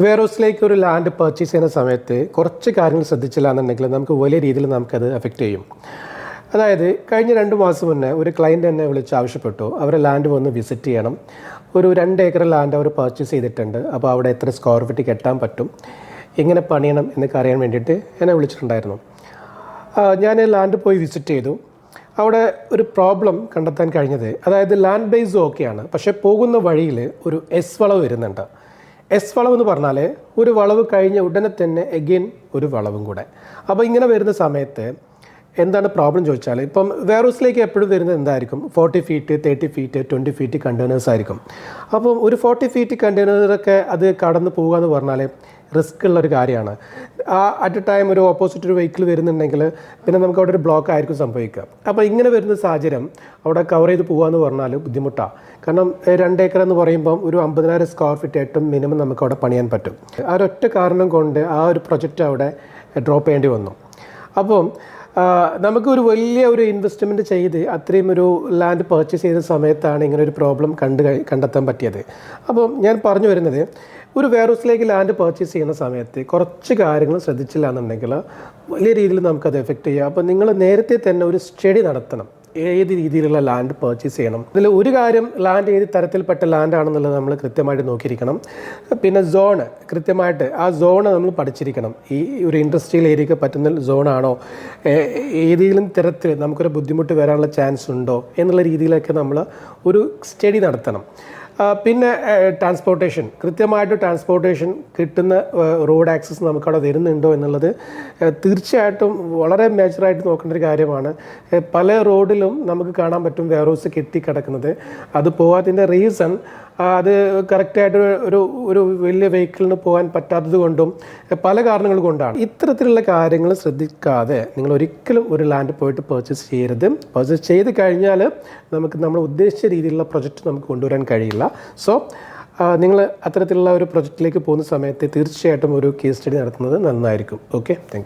വേറോസിലേക്ക് ഒരു land purchase ചെയ്യുന്ന സമയത്ത് കുറച്ച് കാര്യങ്ങൾ ശ്രദ്ധിച്ചില്ല എന്നുണ്ടെങ്കിൽ നമുക്ക് വലിയ രീതിയിൽ നമുക്കത് എഫക്റ്റ് ചെയ്യും. അതായത് കഴിഞ്ഞ രണ്ട് മാസം മുന്നേ ഒരു ക്ലയന്റ് എന്നെ വിളിച്ച് ആവശ്യപ്പെട്ടു. അവരെ ലാൻഡ് വന്ന് വിസിറ്റ് ചെയ്യണം. ഒരു രണ്ട് ഏക്കർ ലാൻഡ് അവർ പർച്ചേസ് ചെയ്തിട്ടുണ്ട്. അപ്പോൾ അവിടെ എത്ര സ്ക്വയർ ഫീറ്റ് കെട്ടാൻ പറ്റും? എങ്ങനെ പണിയണം എന്നൊക്കെ അറിയാൻ വേണ്ടിയിട്ട് എന്നെ വിളിച്ചിട്ടുണ്ടായിരുന്നു. ഞാൻ ലാൻഡ് പോയി വിസിറ്റ് ചെയ്തു. അവിടെ ഒരു പ്രോബ്ലം കണ്ടെത്താൻ കഴിഞ്ഞത്. അതായത് ലാൻഡ് ബേസ് ഓക്കെയാണ് പക്ഷേ പോകുന്ന വഴിയിൽ ഒരു എസ് വളവ് വരുന്നുണ്ട്. എസ് വളവ് എന്ന് പറഞ്ഞാൽ ഒരു വളവ് കഴിഞ്ഞ ഉടനെ തന്നെ എഗെയിൻ ഒരു വളവും കൂടെ. അപ്പോൾ ഇങ്ങനെ വരുന്ന സമയത്ത് എന്താണ് പ്രോബ്ലം ചോദിച്ചാൽ ഇപ്പം വെയർഹൗസിലേക്ക് എപ്പോഴും വരുന്നത് എന്തായിരിക്കും? Forty feet thirty feet twenty feet containers ആയിരിക്കും. അപ്പം ഒരു ഫോർട്ടി ഫീറ്റ് കണ്ടെയ്നറൊക്കെ അത് കടന്നു പോകുക എന്ന് പറഞ്ഞാൽ റിസ്ക് ഉള്ള ഒരു കാര്യമാണ്. ആ അറ്റ് എ ടൈം ഒരു ഓപ്പോസിറ്റ് ഒരു വെഹിക്കിൾ വരുന്നുണ്ടെങ്കിൽ പിന്നെ നമുക്ക് അവിടെ ഒരു ബ്ലോക്ക് ആയിരിക്കും സംഭവിക്കുക. അപ്പോൾ ഇങ്ങനെ വരുന്ന സാഹചര്യം അവിടെ കവർ ചെയ്ത് പോകാമെന്ന് പറഞ്ഞാൽ ബുദ്ധിമുട്ടാണ് കാരണം രണ്ട് ഏക്കർ എന്ന് പറയുമ്പം ഒരു അമ്പതിനായിരം സ്ക്വയർ ഫീറ്റ് ഏറ്റവും മിനിമം നമുക്ക് അവിടെ പണിയാൻ പറ്റും. ആ ഒരൊറ്റ കാരണം കൊണ്ട് ആ ഒരു പ്രൊജക്റ്റ് അവിടെ ഡ്രോപ്പ് ചെയ്യേണ്ടി വന്നു. അപ്പം നമുക്ക് ഒരു വലിയ ഒരു ഇൻവെസ്റ്റ്മെന്റ് ചെയ്ത് അത്രയും ഒരു ലാൻഡ് പർച്ചേസ് ചെയ്യുന്ന സമയത്താണ് ഇങ്ങനെ ഒരു പ്രോബ്ലം കണ്ട് കണ്ടെത്താൻ പറ്റിയത്. അപ്പം ഞാൻ പറഞ്ഞു വരുന്നത് ഒരു വെയർഹൗസിലേക്ക് ലാൻഡ് പർച്ചേസ് ചെയ്യുന്ന സമയത്ത് കുറച്ച് കാര്യങ്ങൾ ശ്രദ്ധിച്ചില്ല എന്നുണ്ടെങ്കിൽ വലിയ രീതിയിൽ നമുക്കത് എഫക്റ്റ് ചെയ്യാം. അപ്പം നിങ്ങൾ നേരത്തെ തന്നെ ഒരു സ്റ്റഡി നടത്തണം. ഏത് രീതിയിലുള്ള ലാൻഡ് പർച്ചേസ് ചെയ്യണം? ഇതിൽ ഒരു കാര്യം ലാൻഡ് ഏത് തരത്തിൽപ്പെട്ട ലാൻഡ് ആണെന്നുള്ളത് നമ്മൾ കൃത്യമായിട്ട് നോക്കിയിരിക്കണം. പിന്നെ സോണ് കൃത്യമായിട്ട് ആ സോണ് നമ്മൾ പഠിച്ചിരിക്കണം. ഈ ഒരു ഇൻഡസ്ട്രിയൽ ഏരിയക്ക് പറ്റുന്ന സോണാണോ ഏതെങ്കിലും തരത്തിൽ നമുക്കൊരു ബുദ്ധിമുട്ട് വരാനുള്ള ചാൻസ് ഉണ്ടോ? എന്നുള്ള രീതിയിലൊക്കെ നമ്മൾ ഒരു സ്റ്റഡി നടത്തണം. പിന്നെ ട്രാൻസ്പോർട്ടേഷൻ കൃത്യമായിട്ട് ട്രാൻസ്പോർട്ടേഷൻ കിട്ടുന്ന റോഡ് ആക്സസ് നമുക്കവിടെ വരുന്നുണ്ടോ എന്നുള്ളത് തീർച്ചയായിട്ടും വളരെ മേജറായിട്ട് നോക്കേണ്ട ഒരു കാര്യമാണ്. പല റോഡിലും നമുക്ക് കാണാൻ പറ്റും വെയർഹൗസ് കെട്ടിക്കിടക്കുന്നത് അത് പോകാത്തതിന്റെ റീസൺ അത് കറക്റ്റായിട്ട് ഒരു ഒരു വലിയ വെഹിക്കിളിന് പോകാൻ പറ്റാത്തത് കൊണ്ടും പല കാരണങ്ങൾ കൊണ്ടാണ്. ഇത്തരത്തിലുള്ള കാര്യങ്ങൾ ശ്രദ്ധിക്കാതെ നിങ്ങൾ ഒരിക്കലും ഒരു ലാൻഡ് പോയിട്ട് പർച്ചേസ് ചെയ്യരുത്. പർച്ചേസ് ചെയ്ത് കഴിഞ്ഞാൽ നമുക്ക് നമ്മൾ ഉദ്ദേശിച്ച രീതിയിലുള്ള പ്രൊജക്റ്റ് നമുക്ക് കൊണ്ടുവരാൻ കഴിയില്ല. സോ നിങ്ങൾ അത്തരത്തിലുള്ള ഒരു പ്രൊജക്റ്റിലേക്ക് പോകുന്ന സമയത്ത് തീർച്ചയായിട്ടും ഒരു കേസ് സ്റ്റഡി നടത്തുന്നത് നന്നായിരിക്കും. Okay thank